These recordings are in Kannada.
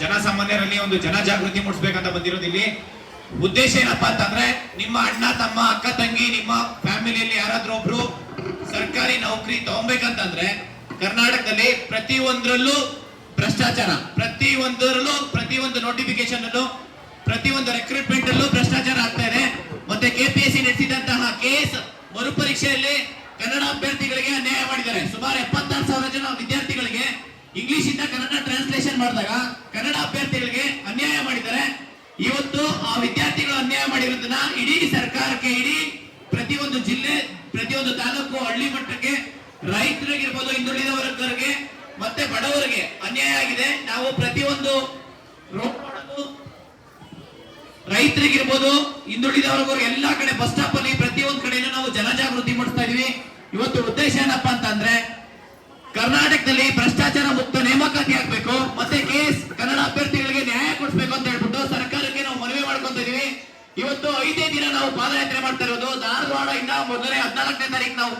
ಜನಸಾಮಾನ್ಯರಲ್ಲಿ ಒಂದು ಜನ ಜಾಗೃತಿ ಮೂಡಿಸ್ಬೇಕಂತ ಬಂದಿರೋದು ಇಲ್ಲಿ. ಉದ್ದೇಶ ಏನಪ್ಪಾ ಅಂತಂದ್ರೆ, ನಿಮ್ಮ ಅಣ್ಣ, ತಮ್ಮ ಅಕ್ಕ, ತಂಗಿ, ನಿಮ್ಮ ಫ್ಯಾಮಿಲಿಯಲ್ಲಿ ಯಾರಾದ್ರೂ ಒಬ್ರು ಸರ್ಕಾರಿ ನೌಕರಿ ತಗೊಬೇಕಂತಂದ್ರೆ ಕರ್ನಾಟಕದಲ್ಲಿ ಪ್ರತಿ ಒಂದರಲ್ಲೂ ಭ್ರಷ್ಟಾಚಾರ ಪ್ರತಿ ಒಂದರಲ್ಲೂ ಪ್ರತಿ ಒಂದು ನೋಟಿಫಿಕೇಶನ್ ಅಲ್ಲೂ ಪ್ರತಿ ಒಂದು ರೆಕ್ರೂಟ್ಮೆಂಟ್ ಅಲ್ಲೂ ಭ್ರಷ್ಟಾಚಾರ ಆಗ್ತಾ ಇದೆ. ಮತ್ತೆ ಕೆಪಿಎಸ್ಸಿ ನಡೆಸಿದಂತಹ ಕೇಸ್ ಮರುಪರೀಕ್ಷೆಯಲ್ಲಿ ಕನ್ನಡ ಅಭ್ಯರ್ಥಿಗಳಿಗೆ ಅನ್ಯಾಯ ಮಾಡಿದ್ದಾರೆ. ಸುಮಾರು ಎಪ್ಪತ್ತಾರು ಸಾವಿರ ಜನ ವಿದ್ಯಾರ್ಥಿಗಳಿಗೆ ಇಂಗ್ಲಿಷ್ ಇಂದ ಕನ್ನಡ ಟ್ರಾನ್ಸ್ಲೇಷನ್ ಮಾಡಿದಾಗ ಕನ್ನಡ ಅಭ್ಯರ್ಥಿಗಳಿಗೆ ಅನ್ಯಾಯ ಮಾಡಿದ್ದಾರೆ. ಇವತ್ತು ಆ ವಿದ್ಯಾರ್ಥಿಗಳು ಅನ್ಯಾಯ ಮಾಡಿರೋದನ್ನ ಇಡೀ ಸರ್ಕಾರಕ್ಕೆ, ಇಡೀ ಪ್ರತಿಯೊಂದು ಜಿಲ್ಲೆ, ಪ್ರತಿಯೊಂದು ತಾಲೂಕು, ಹಳ್ಳಿ ಮಟ್ಟಕ್ಕೆ ರೈತರಿಗಿರ್ಬೋದು, ಹಿಂದುಳಿದ ವರ್ಗರಿಗೆ ಮತ್ತೆ ಬಡವರಿಗೆ ಅನ್ಯಾಯ ಆಗಿದೆ. ನಾವು ಪ್ರತಿಯೊಂದು ರೈತರಿಗಿರ್ಬೋದು ಹಿಂದುಳಿದವರೆಗೂ ಎಲ್ಲಾ ಕಡೆ ಬಸ್ ಸ್ಟಾಪ್ ಅಲ್ಲಿ ಪ್ರತಿಯೊಂದು ಕಡೆನೂ ನಾವು ಜನಜಾಗೃತಿ ಮೂಡಿಸ್ತಾ ಇದೀವಿ. ಇವತ್ತು ಉದ್ದೇಶ ಏನಪ್ಪಾ ಅಂತಂದ್ರೆ ಕರ್ನಾಟಕದಲ್ಲಿ ಭ್ರಷ್ಟಾಚಾರ ಮುಕ್ತ ನೇಮಕಾತಿ ಆಗ್ಬೇಕು, ಮತ್ತೆ ಕೇಸ್ ಕನ್ನಡ ಅಭ್ಯರ್ಥಿಗಳಿಗೆ ನ್ಯಾಯ ಕೊಡಿಸ್ಬೇಕು ಅಂತ ಹೇಳ್ಬಿಟ್ಟು ಸರ್ಕಾರಕ್ಕೆ ನಾವು ಮನವಿ ಮಾಡ್ಕೊಂತ ಇದೀವಿ. ಇವತ್ತು ಐದೇ ದಿನ ನಾವು ಪಾದಯಾತ್ರೆ ಮಾಡ್ತಾ ಇರೋದು. ಧಾರವಾಡ ಇಂದ ಮೊದಲೇ ಹದಿನಾಲ್ಕನೇ ತಾರೀಕು ನಾವು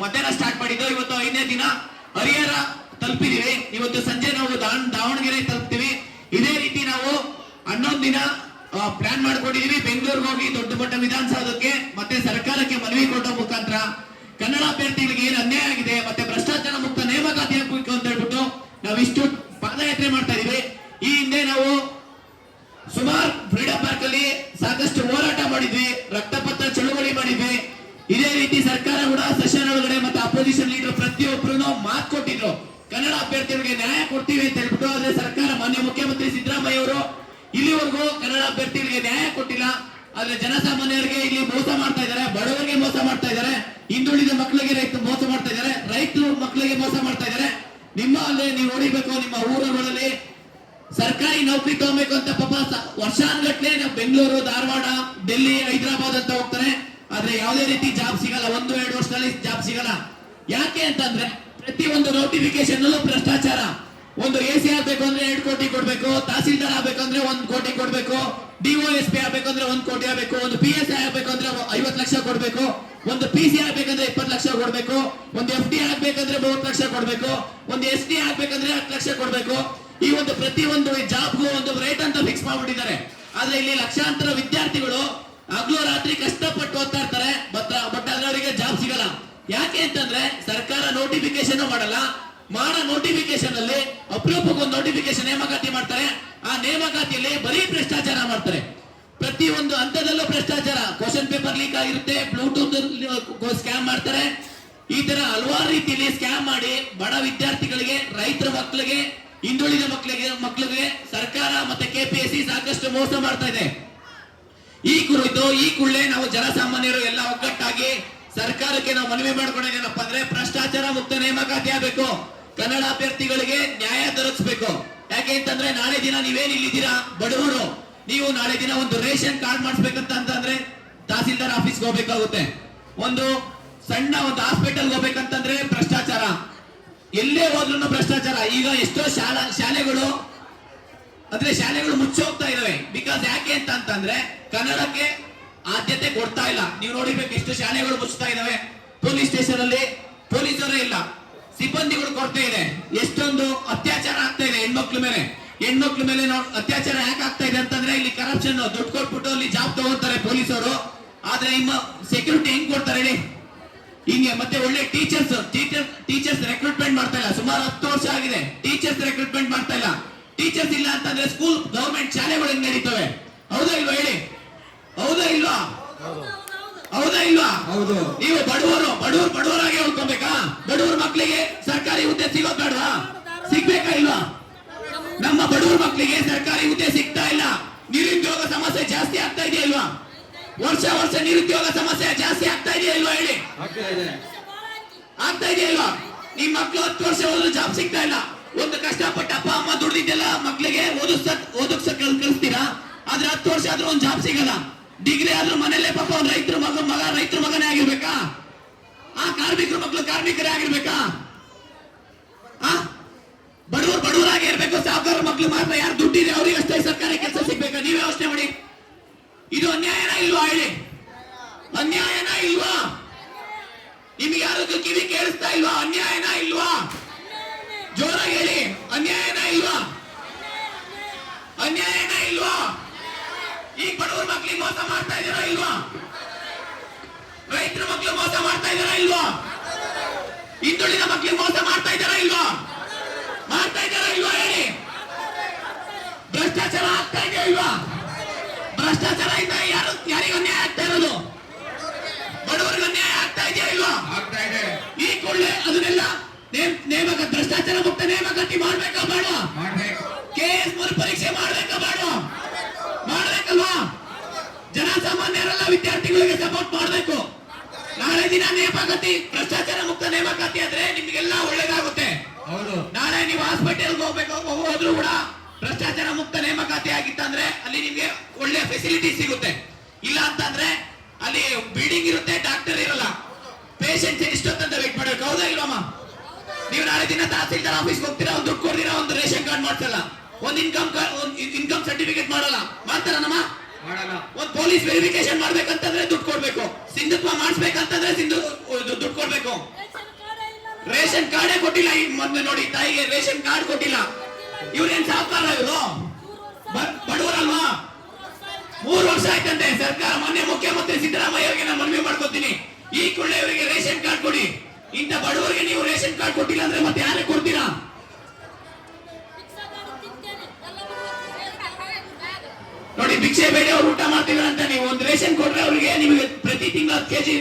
ಮಧ್ಯಾಹ್ನ ಸ್ಟಾರ್ಟ್ ಮಾಡಿದ್ದು. ಇವತ್ತು ಐದನೇ ದಿನ ಹರಿಹರ ತಲುಪಿದೀವಿ ಇವತ್ತು ಸಂಜೆ ನಾವು ದಾವಣ- ದಾವಣಗೆರೆ ತಲುಪ್ತೀವಿ. ಇದೇ ರೀತಿ ನಾವು ಹನ್ನೊಂದು ದಿನ ಪ್ಲಾನ್ ಮಾಡ್ಕೊಂಡಿದೀವಿ ಬೆಂಗಳೂರಿಗೆ ಹೋಗಿ ದೊಡ್ಡ ಮಟ್ಟ ವಿಧಾನಸೌಧಕ್ಕೆ, ಮತ್ತೆ ಸರ್ಕಾರಕ್ಕೆ ಮನವಿ ಕೊಟ್ಟ ಮುಖಾಂತರ ಕನ್ನಡ ಅಭ್ಯರ್ಥಿಗಳಿಗೆ ಏನು ಅನ್ಯಾಯ ಆಗಿದೆ ಮತ್ತೆ ಭ್ರಷ್ಟಾಚಾರ ಮುಕ್ತ ನೇಮಕಾತಿ ಹಾಕಬೇಕು ಅಂತ ಹೇಳ್ಬಿಟ್ಟು ನಾವಿಷ್ಟು ಪಾದಯಾತ್ರೆ ಮಾಡ್ತಾ ಇದೀವಿ. ಈ ಹಿಂದೆ ನಾವು ಸುಮಾರು ಫ್ರೀಡಂ ಪಾರ್ಕ್ ಅಲ್ಲಿ ಸಾಕಷ್ಟು ಹೋರಾಟ ಮಾಡಿದ್ವಿ, ರಕ್ತಪತ್ರ ಚಳುವಳಿ ಮಾಡಿದ್ವಿ. ಇದೇ ರೀತಿ ಸರ್ಕಾರ ಕೂಡ ಸೆಷನ್ ಒಳಗಡೆ ಮತ್ತೆ ಅಪೋಸಿಷನ್ ಲೀಡರ್ ಪ್ರತಿಯೊಬ್ಬರು ಮಾತು ಕೊಟ್ಟಿದ್ರು. ಕನ್ನಡ ಅಭ್ಯರ್ಥಿಗಳಿಗೆ ನ್ಯಾಯ ಕೊಡ್ತೀವಿ ಅಂತ ಹೇಳ್ಬಿಟ್ಟು, ಆದ್ರೆ ಸರ್ಕಾರ ಮಾನ್ಯ ಮುಖ್ಯಮಂತ್ರಿ ಸಿದ್ದರಾಮಯ್ಯ ಅವರು ಇಲ್ಲಿವರೆಗೂ ಕನ್ನಡ ಅಭ್ಯರ್ಥಿಗಳಿಗೆ ನ್ಯಾಯ ಕೊಟ್ಟಿಲ್ಲ. ಆದ್ರೆ ಜನಸಾಮಾನ್ಯರಿಗೆ ಇಲ್ಲಿ ಮೋಸ ಮಾಡ್ತಾ ಇದ್ದಾರೆ, ಬಡವರಿಗೆ ಮೋಸ ಮಾಡ್ತಾ ಇದ್ದಾರೆ. ಹಿಂದುಳಿದ ಮಕ್ಕಳಿಗೆ ರೈತರು ಮೋಸ ಮಾಡ್ತಾ ಇದ್ದಾರೆ. ರೈತರು ಮಕ್ಕಳಿಗೆ ಮೋಸ ಮಾಡ್ತಾ ಇದ್ದಾರೆ. ನಿಮ್ಮ ಅಲ್ಲೇ ನೀವು ಹೊಡಿಬೇಕು ನಿಮ್ಮ ಊರುಗಳಲ್ಲಿ ಸರ್ಕಾರಿ ನೌಕರಿ ತಗೋಬೇಕು ಅಂತ ಪಾಪ ವರ್ಷಾನ್ಗಟ್ಲೆ ನಾವು ಬೆಂಗಳೂರು, ಧಾರವಾಡ, ಡೆಲ್ಲಿ, ಹೈದರಾಬಾದ್ ಅಂತ ಹೋಗ್ತಾರೆ. ಆದ್ರೆ ಯಾವುದೇ ರೀತಿ ಜಾಬ್ ಸಿಗಲ್ಲ. ಒಂದು, ಎರಡು ವರ್ಷದಲ್ಲಿ ಜಾಬ್ ಸಿಗಲ್ಲ. ಯಾಕೆ ಅಂತಂದ್ರೆ ಪ್ರತಿ ಒಂದು ನೋಟಿಫಿಕೇಶನ್ ಅಲ್ಲೂ ಭ್ರಷ್ಟಾಚಾರ. ಒಂದು ಎ ಸಿ ಆಗ್ಬೇಕು ಅಂದ್ರೆ ಎರಡು ಕೋಟಿ ಕೊಡ್ಬೇಕು, ತಹಸೀಲ್ದಾರ್ ಆಗ್ಬೇಕಂದ್ರೆ ಒಂದ್ ಕೋಟಿ ಕೊಡ್ಬೇಕು ಡಿಒ ಎಸ್ ಪಿ ಆಗ್ಬೇಕಂದ್ರೆ ಒಂದ್ ಕೋಟಿ ಆಗ್ಬೇಕು, ಒಂದು ಪಿ ಎಸ್ ಐ ಆಗ್ಬೇಕಂದ್ರೆ ಐವತ್ ಲಕ್ಷ ಕೊಡ್ಬೇಕು, ಒಂದು ಪಿ ಸಿ ಆಗ್ಬೇಕಂದ್ರೆ ಇಪ್ಪತ್ತು ಲಕ್ಷ ಕೊಡ್ಬೇಕು, ಒಂದು ಎಫ್ ಡಿ ಆಗ್ಬೇಕಂದ್ರೆ ಮೂವತ್ತು ಲಕ್ಷ ಕೊಡ್ಬೇಕು, ಒಂದು ಎಸ್ ಡಿ ಆಗ್ಬೇಕಂದ್ರೆ ಹತ್ತು ಲಕ್ಷ ಕೊಡ್ಬೇಕು. ಈ ಒಂದು ಪ್ರತಿ ಒಂದು ಜಾಬ್ಗೂ ಒಂದು ರೇಟ್ ಅಂತ ಫಿಕ್ಸ್ ಮಾಡ್ಬಿಟ್ಟಿದ್ದಾರೆ. ಆದ್ರೆ ಇಲ್ಲಿ ಲಕ್ಷಾಂತರ ವಿದ್ಯಾರ್ಥಿಗಳು ಹಗ್ಲು ರಾತ್ರಿ ಕಷ್ಟಪಟ್ಟು ಓದ್ತಾ ಇರ್ತಾರೆ, ಬಟ್ ಅವರಿಗೆ ಜಾಬ್ ಸಿಗಲ್ಲ. ಯಾಕೆ ಅಂತಂದ್ರೆ ಸರ್ಕಾರ ನೋಟಿಫಿಕೇಶನ್ ಮಾಡಲ್ಲ ಮಾಡೋ ನೋಟಿಫಿಕೇಶನ್ ಅಲ್ಲಿ ಅಪರೂಪಕ್ಕೊಂದು ನೋಟಿಫಿಕೇಶನ್ ನೇಮಕಾತಿ ಮಾಡ್ತಾರೆ. ಆ ನೇಮಕಾತಿಯಲ್ಲಿ ಬರೀ ಭ್ರಷ್ಟಾಚಾರ ಮಾಡ್ತಾರೆ. ಪ್ರತಿ ಒಂದು ಹಂತದಲ್ಲೂ ಭ್ರಷ್ಟಾಚಾರ. ಕ್ವಶನ್ ಪೇಪರ್ ಲೀಕ್ ಆಗಿರುತ್ತೆ ಬ್ಲೂಟೂತ್ ಸ್ಕ್ಯಾಮ್ ಮಾಡ್ತಾರೆ. ಈ ತರ ಹಲವಾರು ರೀತಿಯಲ್ಲಿ ಸ್ಕ್ಯಾಮ್ ಮಾಡಿ ಬಡ ವಿದ್ಯಾರ್ಥಿಗಳಿಗೆ, ರೈತರ ಮಕ್ಕಳಿಗೆ, ಹಿಂದುಳಿದ ಮಕ್ಕಳಿಗೆ ಮಕ್ಕಳಿಗೆ ಸರ್ಕಾರ ಮತ್ತೆ ಕೆಪಿಎಸ್ಸಿ ಸಾಕಷ್ಟು ಮೋಸ ಮಾಡ್ತಾ ಇದೆ. ಈ ಕುರಿತು ಈ ಕೂಡಲೇ ನಾವು ಜನಸಾಮಾನ್ಯರು ಎಲ್ಲ ಒಗ್ಗಟ್ಟಾಗಿ ಸರ್ಕಾರಕ್ಕೆ ನಾವು ಮನವಿ ಮಾಡ್ಕೊಂಡೇನಪ್ಪ ಅಂದ್ರೆ ಭ್ರಷ್ಟಾಚಾರ ಮುಕ್ತ ನೇಮಕಾತಿ ಆಗಬೇಕು. ಕನ್ನಡ ಅಭ್ಯರ್ಥಿಗಳಿಗೆ ನ್ಯಾಯ ದೊರಕಿಸಬೇಕು. ಯಾಕೆ ಅಂತಂದ್ರೆ ನಾಳೆ ದಿನ ನೀವೇನ್ ಇಲ್ಲಿದ್ದೀರಾ? ಬಡವರು. ನೀವು ನಾಳೆ ದಿನ ಒಂದು ರೇಷನ್ ಕಾರ್ಡ್ ಮಾಡಿಸ್ಬೇಕಂತ ಅಂತಂದ್ರೆ ತಹಸೀಲ್ದಾರ್ ಆಫೀಸ್ಗೆ ಹೋಗ್ಬೇಕಾಗುತ್ತೆ. ಒಂದು ಸಣ್ಣ ಒಂದು ಹಾಸ್ಪಿಟಲ್ ಹೋಗ್ಬೇಕಂತಂದ್ರೆ ಭ್ರಷ್ಟಾಚಾರ. ಎಲ್ಲೇ ಹೋದ್ರು ಭ್ರಷ್ಟಾಚಾರ. ಈಗ ಎಷ್ಟೋ ಶಾಲಾ ಶಾಲೆಗಳು, ಅಂದ್ರೆ ಶಾಲೆಗಳು ಮುಚ್ಚೋಗ್ತಾ ಇದಾವೆ. ಬಿಕಾಸ್ ಯಾಕೆ ಅಂತ ಅಂತಂದ್ರೆ ಕನ್ನಡಕ್ಕೆ ಆದ್ಯತೆ ಕೊಡ್ತಾ ಇಲ್ಲ. ನೀವು ನೋಡಿಬೇಕು ಎಷ್ಟು ಶಾಲೆಗಳು ಮುಚ್ಚುತ್ತಾ ಇದಾವೆ. ಪೊಲೀಸ್ ಸ್ಟೇಷನ್ ಅಲ್ಲಿ ಸಿಬ್ಬಂದಿಗಳು ಕೊರತೆ ಇದೆ. ಎಷ್ಟೊಂದು ಅತ್ಯಾಚಾರ ಆಗ್ತಾ ಇದೆ ಹೆಣ್ಮಕ್ಳ ಮೇಲೆ. ಹೆಣ್ಮಕ್ಳ ಮೇಲೆ ಅತ್ಯಾಚಾರ ಯಾಕೆ ಆಗ್ತಾ ಇದೆ ಅಂತಂದ್ರೆ ಇಲ್ಲಿ ಕರಪ್ಷನ್ ದುಡ್ಡು ಕೊಟ್ಬಿಟ್ಟು ಅಲ್ಲಿ ಜಾಬ್ ತಗೋತಾರೆ ಪೊಲೀಸರು. ಆದ್ರೆ ನಿಮ್ಮ ಸೆಕ್ಯೂರಿಟಿ ಹೆಂಗ್ ಕೊಡ್ತಾರೆ ಹೇಳಿ? ಹಿಂಗೆ ಮತ್ತೆ ಒಳ್ಳೆ ಟೀಚರ್ಸ್ ಟೀಚರ್ ಟೀಚರ್ಸ್ ರೆಕ್ರೂಟ್ಮೆಂಟ್ ಮಾಡ್ತಾ ಇಲ್ಲ. ಸುಮಾರು ಹತ್ತು ವರ್ಷ ಆಗಿದೆ. ಟೀಚರ್ಸ್ ರೆಕ್ರೂಟ್ಮೆಂಟ್ ಮಾಡ್ತಾ ಇಲ್ಲ. ಟೀಚರ್ಸ್ ಇಲ್ಲ ಅಂತಂದ್ರೆ ಸ್ಕೂಲ್ ಗವರ್ಮೆಂಟ್ ಶಾಲೆಗಳು ಹೆಂಗ್ ನಡೀತವೆ? ಹೌದಾ ಇಲ್ವಾ ಹೇಳಿ? ಹೌದಾ ಇಲ್ವಾ? ಹೌದಾ ಇಲ್ವಾ? ಹೌದು ನೀವು ಬಡವರು ಬಡವರು ಬಡವರಾಗಿ ಉಳ್ಕೊಬೇಕಾ ಬಡವರ ಮಕ್ಕಳಿಗೆ ಸರ್ಕಾರಿ ಹುದ್ದೆ ಸಿಗೋದ್ ಬೇಡವಾ? ಸಿಗ್ಬೇಕಾ ಇಲ್ವಾ? ನಮ್ಮ ಬಡವರ ಮಕ್ಕಳಿಗೆ ಸರ್ಕಾರಿ ಹುದ್ದೆ ಸಿಗ್ತಾ ಇಲ್ಲ. ನಿರುದ್ಯೋಗ ಸಮಸ್ಯೆ ಜಾಸ್ತಿ ಆಗ್ತಾ ಇದೆಯಾ ಇಲ್ವಾ? ವರ್ಷ ವರ್ಷ ನಿರುದ್ಯೋಗ ಸಮಸ್ಯೆ ಜಾಸ್ತಿ ಆಗ್ತಾ ಇದೆಯಾ ಇಲ್ವಾ ಹೇಳಿ? ಆಗ್ತಾ ಇದೆ. ಆಗ್ತಾ ಇದೆಯಾ ಇಲ್ವಾ? ನಿಮ್ ಮಕ್ಳು ಹತ್ತು ವರ್ಷ ಹೋದ್ರು ಜಾಬ್ ಸಿಗ್ತಾ ಇಲ್ಲ. ಒಂದು ಕಷ್ಟಪಟ್ಟ ಅಪ್ಪ ಅಮ್ಮ ದುಡ್ದಿದ್ದೆಲ್ಲ ಮಕ್ಳಿಗೆ ಓದಿಸ್ ಓದಕ್ಸ ಕಲ್ ಕಳಿಸ್ತೀರಾ ಆದ್ರೆ ಹತ್ತು ವರ್ಷ ಆದ್ರೂ ಒಂದು ಜಾಬ್ ಸಿಗಲ್ಲ. ಡಿಗ್ರಿ ಆದ್ರೂ ಮನೆಯಲ್ಲೇ ಪಾಪ ರೈತರ ಮಗ ಮಗ ರೈತರ ಮಗನೇ ಆಗಿರ್ಬೇಕಾ? ಆ ಕಾರ್ಮಿಕರ ಮಕ್ಕಳು ಕಾರ್ಮಿಕರೇ ಆಗಿರ್ಬೇಕಾ? ಬಡವರು ಬಡವರಾಗಿ ಇರ್ಬೇಕು, ಸಾವುಕಾರ ಮಕ್ಕಳು ಮಾತ್ರ ಯಾರು ದುಡ್ಡಿದೆ ಅವ್ರಿಗೆ ಅಷ್ಟೇ ಸರ್ಕಾರಿ ಕೆಲಸ ಸಿಗ್ಬೇಕಾ? ನೀವೇ ವ್ಯವಸ್ಥೆ ಮಾಡಿ. ಇದು ಅನ್ಯಾಯನ ಇಲ್ವಾ ಹೇಳಿ? ಅನ್ಯಾಯನ ಇಲ್ವಾ? ನಿಮ್ಗೆ ಯಾರದ್ದು ಕಿವಿ ಕೇಳಿಸ್ತಾ ಇಲ್ವಾ? ಅನ್ಯಾಯನ ಇಲ್ವಾ? ಜೋರಾಗಿ ಹೇಳಿ. ಅನ್ಯಾಯನ ಇಲ್ವಾ? ಅನ್ಯಾಯನ ಇಲ್ವಾ? ಈಗ ಬಡವರ ಮಕ್ಕಳಿಗೆ ಮೋಸ ಮಾಡ್ತಾ ಇದೀರಾ ಇಲ್ವಾ? ರೈತರ ಮಕ್ಕಳು ಮೋಸ ಮಾಡ್ತಾ ಇದೀರಾ ಇಲ್ವಾ? ಹಿಂದುಳಿದ ಮಕ್ಕಳಿಗೆ ಮೋಸ ಮಾಡ್ತಾ ಇದ್ದಾರಾ ಇಲ್ವಾ? ಮಾಡ್ತಾ ಇದ್ದಾರಾ ಇಲ್ವಾ ಹೇಳಿ? ಭ್ರಷ್ಟಾಚಾರ ಆಗ್ತಾ ಇದೆಯಾ ಇಲ್ವಾ? ಭ್ರಷ್ಟಾಚಾರ ಇಂದ ಯಾರು ಯಾರಿಗೂ ಅನ್ಯಾಯ ಆಗ್ತಾ ಇರೋದು? ಬಡವರಿಗೆ ಅನ್ಯಾಯ ಆಗ್ತಾ ಇದೆಯಾ ಇಲ್ವಾ? ಆಗ್ತಾ ಇದೆ. ಈ ಕೂಡಲೇ ಅದನ್ನೆಲ್ಲ ನೇಮ್- ನೇಮಕ ಭ್ರಷ್ಟಾಚಾರ ಮುಕ್ತ ನೇಮಕಾತಿ ಮಾಡ್ಬೇಕಾ ಬೇಡ? ಕೆ ಎಸ್ ಮೂರು ಪರೀಕ್ಷೆ ಬೇಡವಾ ಹಾಸ್ಪಿಟಲ್ಗೆ ಹೋಗ್ಬೇಕು? ಹೋದ್ರು ಕೂಡ ಭ್ರಷ್ಟಾಚಾರ ಮುಕ್ತ ನೇಮಕಾತಿ ಆಗಿತ್ತಂದ್ರೆ ಅಲ್ಲಿ ನಿಮ್ಗೆ ಒಳ್ಳೆ ಫೆಸಿಲಿಟಿ ಸಿಗುತ್ತೆ. ಇಲ್ಲ ಅಂತಂದ್ರೆ ಅಲ್ಲಿ ಬಿಲ್ಡಿಂಗ್ ಇರುತ್ತೆ ಡಾಕ್ಟರ್ ಇರಲ್ಲ. ಪೇಷಂಟ್ ಎಷ್ಟೊತ್ತಂತ ವೇಟ್ ಮಾಡಬೇಕು. ಹೌದಾ ಇಲ್ವಮ್ಮ ನೀವು ನಾಳೆ ದಿನ ತಹಸೀಲ್ದಾರ್ ಆಫೀಸ್ಗೆ ಹೋಗ್ತೀರಾ ಒಂದು ದುಡ್ಡು ಕೊಡ್ತೀರಾ ಒಂದು ರೇಷನ್ ಕಾರ್ಡ್ ಮಾಡ್ಸಲ್ಲ? ಒಂದು ಇನ್ಕಮ್ ಇನ್ಕಮ್ ಸರ್ಟಿಫಿಕೇಟ್ ಮಾಡಲ್ಲ. ಮಾಡ್ತಾರ ನಮ್ಮ ಒಂದು ಪೊಲೀಸ್ ವೆರಿಫಿಕೇಶನ್ ಮಾಡ್ಬೇಕಂತಂದ್ರೆ ದುಡ್ಡು ಕೊಡ್ಬೇಕು. ಸಿಂಧುತ್ವ ಮಾಡಿಸ್ಬೇಕಂತಂದ್ರೆ ಸಿಂಧು ದುಡ್ಡು ಕೊಡ್ಬೇಕು. ರೇಷನ್ ಕಾರ್ಡೇ ಕೊಟ್ಟಿಲ್ಲ. ಈ ಮೊದ್ಲು ನೋಡಿ, ತಾಯಿಗೆ ರೇಷನ್ ಕಾರ್ಡ್ ಕೊಟ್ಟಿಲ್ಲ. ಇವ್ರೇನ್ ಸಾಕಾರ ಇವರು? ಬಡವರಲ್ವಾ? ಮೂರು ವರ್ಷ ಆಯ್ತಂತೆ. ಸರ್ಕಾರ ಮೊನ್ನೆ ಮುಖ್ಯಮಂತ್ರಿ ಸಿದ್ದರಾಮಯ್ಯ ಅವರಿಗೆ ನಾನು ಮನವಿ ಮಾಡ್ಕೊತೀನಿ. ಈ ಕೂಡಲೇ ಇವರಿಗೆ ರೇಷನ್ ಕಾರ್ಡ್ ಕೊಡಿ. ಇಂಥ ಬಡವರಿಗೆ ನೀವು ರೇಷನ್ ಕಾರ್ಡ್ ಕೊಟ್ಟಿಲ್ಲ ಅಂದ್ರೆ ಮತ್ತೆ ಯಾರೇ ಕೊಡ್ತೀರಾ? ನೋಡಿ, ಭಿಕ್ಷೆ ಬೇಡ ಅವ್ರು ಊಟ ಮಾಡ್ತೀವಿ ಅಂತ ನೀವು ಒಂದು ರೇಷನ್ ಕೊಟ್ರೆ ಅವ್ರಿಗೆ ನಿಮಗೆ ಪ್ರತಿ ತಿಂಗಳು ಹತ್ತು ಕೆಜಿ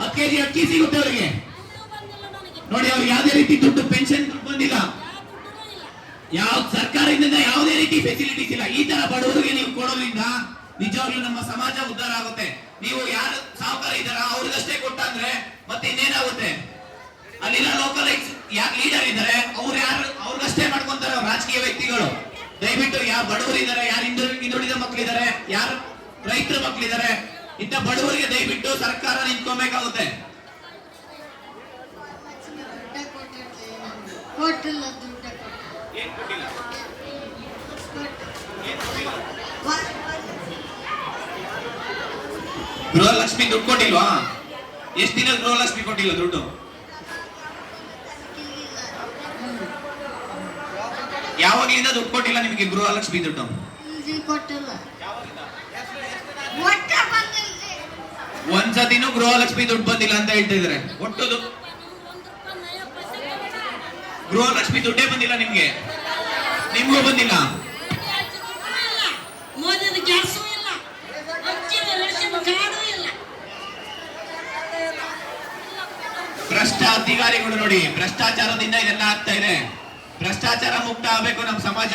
ಹತ್ತು ಕೆಜಿ ಅಕ್ಕಿ ಸಿಗುತ್ತೆ ಅವರಿಗೆ. ನೋಡಿ ಅವ್ರಿಗೆ ಯಾವುದೇ ರೀತಿ ದುಡ್ಡು ಪೆನ್ಷನ್ ಬಂದಿಲ್ಲ. ಯಾವ ಸರ್ಕಾರದಿಂದ ಯಾವುದೇ ರೀತಿ ಫೆಸಿಲಿಟೀಸ್ ಇಲ್ಲ. ಈ ತರ ಬಡವರಿಗೆ ನೀವು ಕೊಡೋದ್ರಿಂದ ನಿಜವಾಗ್ಲೂ ನಮ್ಮ ಸಮಾಜ ಉದ್ಧಾರ ಆಗುತ್ತೆ. ನೀವು ಯಾರು ಸಾಹುಕಾರ ಇದ್ದಾರ, ಅವ್ರಿಗಷ್ಟೇ ಕೊಟ್ಟಂದ್ರೆ ಮತ್ತೆ ಇನ್ನೇನಾಗುತ್ತೆ? ಅಲ್ಲಿನ ಲೋಕಲ್ ಲೀಡರ್ ಇದ್ದಾರೆ, ಅವ್ರು ಯಾರು ಅವ್ರಿಗಷ್ಟೇ ಮಾಡ್ಕೊಂತಾರೆ ರಾಜಕೀಯ ವ್ಯಕ್ತಿಗಳು. ದಯವಿಟ್ಟು ಯಾರು ಬಡವರು ಇದ್ದಾರೆ, ಯಾರು ಹಿಂದು ಹಿಂದುಳಿದ ಮಕ್ಕಳಿದ್ದಾರೆ ಯಾರು ರೈತರ ಮಕ್ಕಳಿದ್ದಾರೆ ಇಂಥ ಬಡವರಿಗೆ ದಯವಿಟ್ಟು ಸರ್ಕಾರ ನಿಂತ್ಕೊಬೇಕಾಗುತ್ತೆ ಕೊಟ್ಟಿಲ್ಲ? ದುಡ್ಡು ಗೃಹಲಕ್ಷ್ಮಿ ದುಡ್ಡು ಕೊಟ್ಟಿಲ್ವಾ? ಎಷ್ಟು ದಿನ ಗೃಹಲಕ್ಷ್ಮಿ ಕೊಟ್ಟಿಲ್ಲ ದುಡ್ಡು? ಯಾವಾಗ್ಲಿಂದ ದುಡ್ಡು ಕೊಟ್ಟಿಲ್ಲ ನಿಮಗೆ ಗೃಹಲಕ್ಷ್ಮಿ ದುಡ್ಡು? ಕೊಟ್ಟಿಲ್ಲ. ಒಂದ್ಸತಿನೂ ಗೃಹಲಕ್ಷ್ಮಿ ದುಡ್ಡು ಬಂದಿಲ್ಲ ಅಂತ ಹೇಳ್ತಿದ್ರೆ ಒಟ್ಟು ಗೃಹಲಕ್ಷ್ಮಿ ದುಡ್ಡೇ ಬಂದಿಲ್ಲ ನಿಮ್ಗೆ. ನಿಮ್ಗೂ ಬಂದಿಲ್ಲ. ಭ್ರಷ್ಟ ಅಧಿಕಾರಿಗಳು ನೋಡಿ ಭ್ರಷ್ಟಾಚಾರದಿಂದ ಇದೆಲ್ಲ ಆಗ್ತಾ ಇದೆ. ಭ್ರಷ್ಟಾಚಾರ ಮುಕ್ತ ಆಗ್ಬೇಕು ನಮ್ಮ ಸಮಾಜ.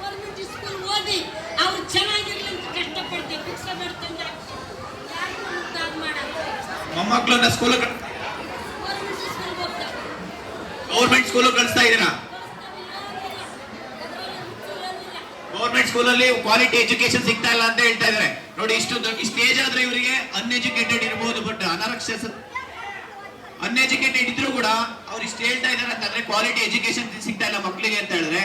ಮೊಮ್ಮಕ್ಳನ್ನ ಸ್ಕೂಲ್ ಓದಿ ಅವ್ರು ಚೆನ್ನಾಗಿರ್ಲಿ ಅಂತ ಕಷ್ಟಪಡ್ತೀವಿ ಭಿಕ್ಷೆ ಬೇಡ್ತಂದ್ರೆ ಯಾರು ಉದ್ಧಾರ ಮಾಡಲ್ಲ ಮೊಮ್ಮಕ್ಕಳನ್ನ ಸ್ಕೂಲ್ ಗೌರ್ಮೆಂಟ್ ಸ್ಕೂಲ್ ಹೋಗ್ತಾರೆ ಗೌರ್ಮೆಂಟ್ ಸ್ಕೂಲ್ ಕಳಿಸ್ತಾ ಇದ್ದೀರಾ? ಗೌರ್ಮೆಂಟ್ ಸ್ಕೂಲಲ್ಲಿ ಕ್ವಾಲಿಟಿ ಎಜುಕೇಶನ್ ಸಿಗ್ತಾ ಇಲ್ಲ ಅಂತ ಹೇಳ್ತಾ ಇದಾರೆ ನೋಡಿ ಇಷ್ಟು ದೊಡ್ಡ ಸ್ಟೇಜ್ ಆದ್ರೆ ಇವರಿಗೆ ಅನ್ಎಜುಕೇಟೆಡ್ ಇರಬಹುದು ಬಟ್ ಅನರಕ್ಷಸ ಅನ್ಎಜುಕೇಟೆಡ್ ಇದ್ರು ಕೂಡ ಅವ್ರು ಇಷ್ಟು ಹೇಳ್ತಾ ಇದಾರೆ ಅಂತಂದ್ರೆ ಕ್ವಾಲಿಟಿ ಎಜುಕೇಶನ್ ಸಿಗ್ತಾ ಇಲ್ಲ ಮಕ್ಕಳಿಗೆ ಅಂತ ಹೇಳಿದ್ರೆ.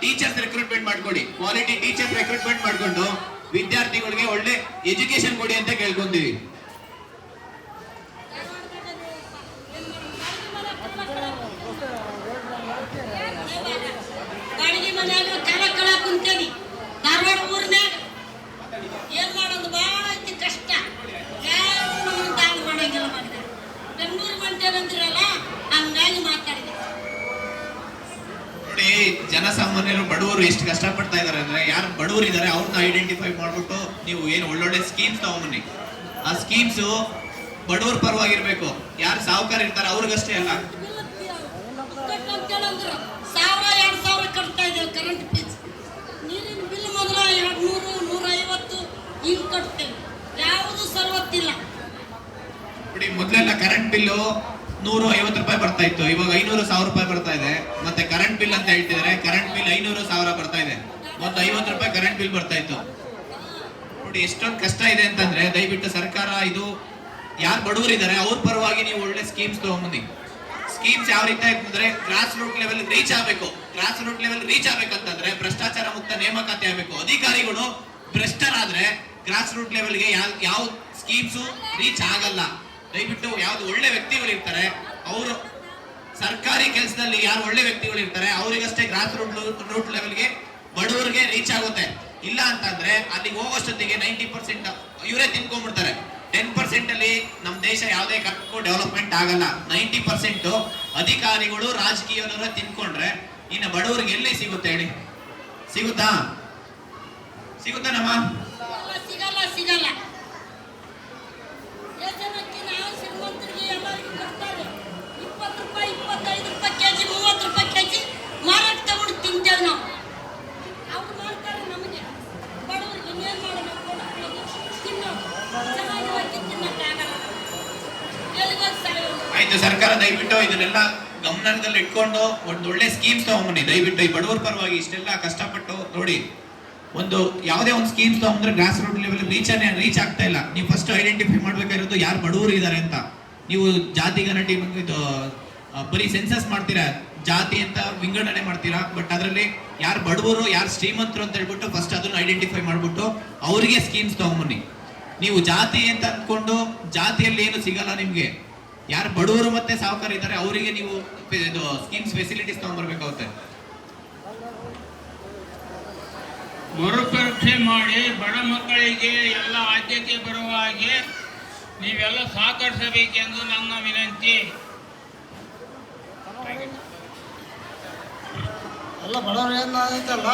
ಟೀಚರ್ಸ್ ರೆಕ್ರೂಟ್ಮೆಂಟ್ ಮಾಡ್ಕೊಡಿ ಕ್ವಾಲಿಟಿ ಟೀಚರ್ಸ್ ರೆಕ್ರೂಟ್ಮೆಂಟ್ ಮಾಡ್ಕೊಂಡು ವಿದ್ಯಾರ್ಥಿಗಳಿಗೆ ಒಳ್ಳೆ ಎಜುಕೇಶನ್ ಕೊಡಿ ಅಂತ ಕೇಳ್ಕೊಂತೀವಿ ಬಾಡಿಗೆ ಮನ್ಯಾಗ ಕಾಲ ಕಳ ಕುಂತೇವಿ ಧಾರವಾಡ ಊರ್ನ್ಯಾಗ ಏನ್ ಮಾಡೋದು ಭಾಳ ಐತಿ ಕಷ್ಟ ಯಾರು ನಮ್ಮನ್ನ ದಾನ ಮಾಡಂಗಿಲ್ಲ ಮಾಡಿದಾರೆ ಬೆಂಗಳೂರು ಮಂಟೇನಂದ್ರಲ್ಲ ಹಂಗಾಗಿ ಮಾತಾಡಿದೆ ನೋಡಿ ಜನಸಾಮಾನ್ಯರು ಬಡವರು ಎಷ್ಟು ಕಷ್ಟಪಡ್ತಾ ಇದಾರೆ ಅಂದ್ರೆ ಯಾರು ಬಡವರು ಇದ್ದಾರೆ ಅವ್ರನ್ನ ಐಡೆಂಟಿಫೈ ಮಾಡ್ಬಿಟ್ಟು ನೀವು ಏನು ಒಳ್ಳೊಳ್ಳೆ ಸ್ಕೀಮ್ಸ್ ತಗೊಂಬನ್ನಿ. ಆ ಸ್ಕೀಮ್ಸು ಬಡವ್ರ ಪರವಾಗಿರ್ಬೇಕು. ಯಾರು ಸಾಹುಕಾರ ಇರ್ತಾರೆ ಅವ್ರಿಗಷ್ಟೇ ಅಲ್ಲ. ನೋಡಿ ಮೊದಲೆಲ್ಲ ಕರೆಂಟ್ ಬಿಲ್ಲು ನೂರು ಐವತ್ತು ರೂಪಾಯಿ ಬರ್ತಾ ಇತ್ತು. ಇವಾಗ ಐನೂರು ಸಾವಿರ ರೂಪಾಯಿ ಬರ್ತಾ ಇದೆ. ಮತ್ತೆ ಕರೆಂಟ್ ಬಿಲ್ ಅಂತ ಹೇಳ್ತಿದ್ರೆ ಕರೆಂಟ್ ಬಿಲ್ ಐನೂರು ಸಾವಿರ ಬರ್ತಾ ಇದೆ. ಮತ್ತೆ ಐವತ್ತು ರೂಪಾಯಿ ಕರೆಂಟ್ ಬಿಲ್ ಬರ್ತಾ ಇತ್ತು. ನೋಡಿ, ಎಷ್ಟೊಂದು ಕಷ್ಟ ಇದೆ ಅಂತಂದ್ರೆ ದಯವಿಟ್ಟು ಸರ್ಕಾರ ಇದು ಯಾರು ಬಡವರು ಇದಾರೆ ಅವ್ರ ಪರವಾಗಿ ನೀವು ಒಳ್ಳೆ ಸ್ಕೀಮ್ಸ್ ತಗೊಂಬಂದಿ ಸ್ಕೀಮ್ಸ್ ಯಾವ ರೀತಿ ಅಂತಂದ್ರೆ ಗ್ರಾಸ್ ರೂಟ್ ಲೆವೆಲ್ ರೀಚ್ ಆಗಬೇಕು. ಗ್ರಾಸ್ ರೂಟ್ ಲೆವೆಲ್ ರೀಚ್ ಆಗ್ಬೇಕಂತಂದ್ರೆ ಭ್ರಷ್ಟಾಚಾರ ಮುಕ್ತ ನೇಮಕಾತಿ ಆಗಬೇಕು. ಅಧಿಕಾರಿಗಳು ಭ್ರಷ್ಟರಾದ್ರೆ ಗ್ರಾಸ್ ರೂಟ್ ಲೆವೆಲ್ಗೆ ಯಾವ ಯಾವ ಸ್ಕೀಮ್ಸು ರೀಚ್ ಆಗಲ್ಲ. ದಯವಿಟ್ಟು ಯಾವ್ದು ಒಳ್ಳೆ ವ್ಯಕ್ತಿಗಳು ಇರ್ತಾರೆ, ಅವರು ಸರ್ಕಾರಿ ಕೆಲಸದಲ್ಲಿ ಯಾರು ಒಳ್ಳೆ ವ್ಯಕ್ತಿಗಳು ಇರ್ತಾರೆ, ಅವರಿಗಷ್ಟೇ ಗ್ರಾಸ್ ರೂಟ್ ರೂಟ್ ಲೆವೆಲ್ಗೆ ಬಡವರಿಗೆ ರೀಚ್ ಆಗುತ್ತೆ. ಇಲ್ಲ ಅಂತಂದ್ರೆ ಅಲ್ಲಿಗೆ ಹೋಗೋಷ್ಟೊತ್ತಿಗೆ ನೈಂಟಿ ಪರ್ಸೆಂಟ್ ಇವರೇ ತಿನ್ಕೊಂಡ್ಬಿಡ್ತಾರೆ. ಟೆನ್ ಪರ್ಸೆಂಟ್ ಅಲ್ಲಿ ನಮ್ಮ ದೇಶ ಯಾವುದೇ ಕಾರಣಕ್ಕೂ ಡೆವಲಪ್ಮೆಂಟ್ ಆಗಲ್ಲ. ನೈಂಟಿ ಪರ್ಸೆಂಟ್ ಅಧಿಕಾರಿಗಳು ರಾಜಕೀಯದವರ ತಿನ್ಕೊಂಡ್ರೆ ಇನ್ನು ಬಡವರಿಗೆ ಎಲ್ಲಿ ಸಿಗುತ್ತೆ ಹೇಳಿ? ಸಿಗುತ್ತಾ? ಸಿಗುತ್ತಾ ನಮ್ಮ ಸಿಗಲ್ಲ ಸಿಗಲ್ಲ ಸಿಗಲ್ಲ ಯೋಜನೆಗೆ ನಾವು ಶ್ರೀಮಂತರಿಗೆ ಎಲ್ಲರಿಗೂ ಕೊಡ್ತಾರೆ ಇಪ್ಪತ್ತು ರೂಪಾಯಿ ಇಪ್ಪತ್ತೈದು ರೂಪಾಯಿ ಕೆಜಿ ಮೂವತ್ತು ರೂಪಾಯಿ ಕೆಜಿ ಮಾರಾಟ ತಗೊಂಡು ತಿಂತೇವೆ ನಾವು ಅವ್ರು ಮಾಡ್ತಾರೆ ನಮಗೆ ಬಡವರಿಗೆ ಇನ್ನೇನು ಮಾಡೋದು ಕೊಡೋದು ತಿನ್ನೋದು ಚೆನ್ನಾಗಿರೋಕ್ಕೆ ತಿನ್ನಕ್ಕಾಗಲ್ಲ ಎಲ್ಲಿಗೆ ಹೋಗಿ ಸಾಯೋದು ಆಯ್ತು ಸರ್ಕಾರ ದಯವಿಟ್ಟು ಇದನ್ನೆಲ್ಲ ಗಮನದಲ್ಲಿ ಇಟ್ಕೊಂಡು ಒಂದು ಒಳ್ಳೆ ಸ್ಕೀಮ್ಸ್ ತಗೊಂಬನ್ನಿ. ದಯವಿಟ್ಟು ಈ ಬಡವರ ಪರವಾಗಿ ಇಷ್ಟೆಲ್ಲ ಕಷ್ಟಪಟ್ಟು ನೋಡಿ. ಒಂದು ಯಾವುದೇ ಒಂದು ಸ್ಕೀಮ್ಸ್ ತಗೊಂಡ್ರೆ grass root level reach reach ಆಗ್ತಾ ಇಲ್ಲ. ನೀವು ಫಸ್ಟ್ ಐಡೆಂಟಿಫೈ ಮಾಡ್ಬೇಕಾಗಿರೋದು ಯಾರು ಬಡವರು ಇದ್ದಾರೆ ಅಂತ. ನೀವು ಜಾತಿ, ಗಣತಿ, ಇದು ಬರೀ ಸೆನ್ಸಸ್ ಮಾಡ್ತೀರಾ? ಜಾತಿ ಅಂತ ವಿಂಗಡಣೆ ಮಾಡ್ತೀರಾ? ಬಟ್ ಅದರಲ್ಲಿ ಯಾರು ಬಡವರು, ಯಾರು ಶ್ರೀಮಂತರು ಅಂತ ಹೇಳ್ಬಿಟ್ಟು ಫಸ್ಟ್ ಅದನ್ನು ಐಡೆಂಟಿಫೈ ಮಾಡಿಬಿಟ್ಟು ಅವರಿಗೆ ಸ್ಕೀಮ್ಸ್ ತಗೊಂಬನ್ನಿ. ನೀವು ಜಾತಿ ಅಂತ ಅಂದ್ಕೊಂಡು ಜಾತಿಯಲ್ಲಿ ಏನು ಸಿಗಲ್ಲ ನಿಮ್ಗೆ. ಯಾರು ಬಡವರು ಮತ್ತೆ ಸಾಹುಕಾರ ಇದ್ದಾರೆ ಅವರಿಗೆ ನೀವು ಇದು ಸ್ಕೀಮ್ಸ್ ಫೆಸಿಲಿಟೀಸ್ ತಗೊಂಡ್ಬರ್ಬೇಕಾಗುತ್ತೆ. ಮರುಪರೀಕ್ಷೆ ಮಾಡಿ ಬಡ ಮಕ್ಕಳಿಗೆ ಎಲ್ಲ ಆದ್ಯತೆ ಬರುವ ಹಾಗೆ ನೀವೆಲ್ಲ ಸಹಕರಿಸಬೇಕೆಂದು ನನ್ನ ವಿನಂತಿ. ಎಲ್ಲ ಬಡವರು ಏನಾಗೈತಲ್ಲ